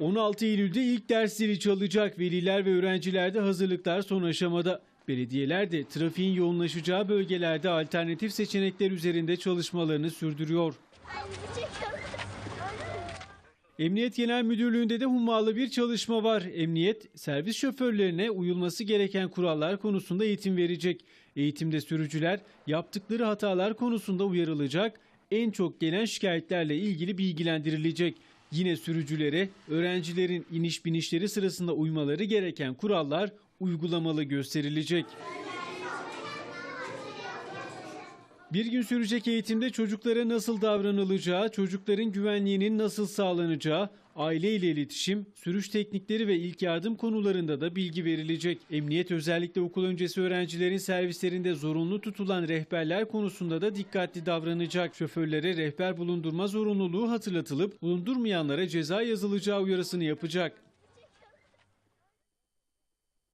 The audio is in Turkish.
16 Eylül'de ilk dersleri çalacak. Veliler ve öğrencilerde hazırlıklar son aşamada. Belediyeler de trafiğin yoğunlaşacağı bölgelerde alternatif seçenekler üzerinde çalışmalarını sürdürüyor. Emniyet Genel Müdürlüğü'nde de hummalı bir çalışma var. Emniyet, servis şoförlerine uyulması gereken kurallar konusunda eğitim verecek. Eğitimde sürücüler yaptıkları hatalar konusunda uyarılacak, en çok gelen şikayetlerle ilgili bilgilendirilecek. Yine sürücülere öğrencilerin iniş binişleri sırasında uymaları gereken kurallar uygulamalı gösterilecek. Bir gün sürecek eğitimde çocuklara nasıl davranılacağı, çocukların güvenliğinin nasıl sağlanacağı, aile ile iletişim, sürüş teknikleri ve ilk yardım konularında da bilgi verilecek. Emniyet özellikle okul öncesi öğrencilerin servislerinde zorunlu tutulan rehberler konusunda da dikkatli davranacak. Şoförlere rehber bulundurma zorunluluğu hatırlatılıp bulundurmayanlara ceza yazılacağı uyarısını yapacak.